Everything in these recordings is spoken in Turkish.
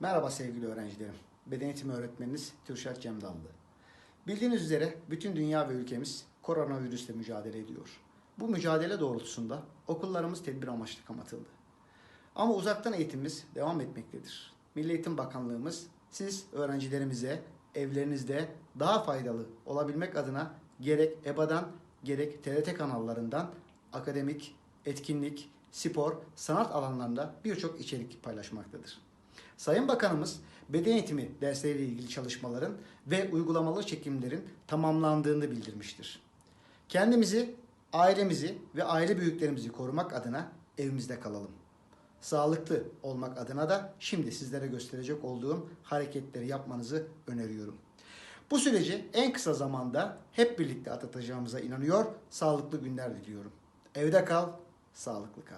Merhaba sevgili öğrencilerim. Beden eğitimi öğretmeniniz Türşat Cemdallı. Bildiğiniz üzere bütün dünya ve ülkemiz koronavirüsle mücadele ediyor. Bu mücadele doğrultusunda okullarımız tedbir amaçlı kapatıldı. Ama uzaktan eğitimimiz devam etmektedir. Milli Eğitim Bakanlığımız siz öğrencilerimize evlerinizde daha faydalı olabilmek adına gerek EBA'dan gerek TRT kanallarından akademik, etkinlik, spor, sanat alanlarında birçok içerik paylaşmaktadır. Sayın Bakanımız beden eğitimi dersleriyle ilgili çalışmaların ve uygulamalı çekimlerin tamamlandığını bildirmiştir. Kendimizi, ailemizi ve aile büyüklerimizi korumak adına evimizde kalalım. Sağlıklı olmak adına da şimdi sizlere gösterecek olduğum hareketleri yapmanızı öneriyorum. Bu süreci en kısa zamanda hep birlikte atlatacağımıza inanıyor, sağlıklı günler diliyorum. Evde kal, sağlıklı kal.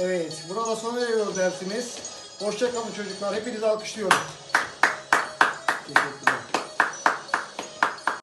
Evet, burada sona eriyor dersimiz. Hoşçakalın çocuklar. Hepinizi alkışlıyorum. Teşekkür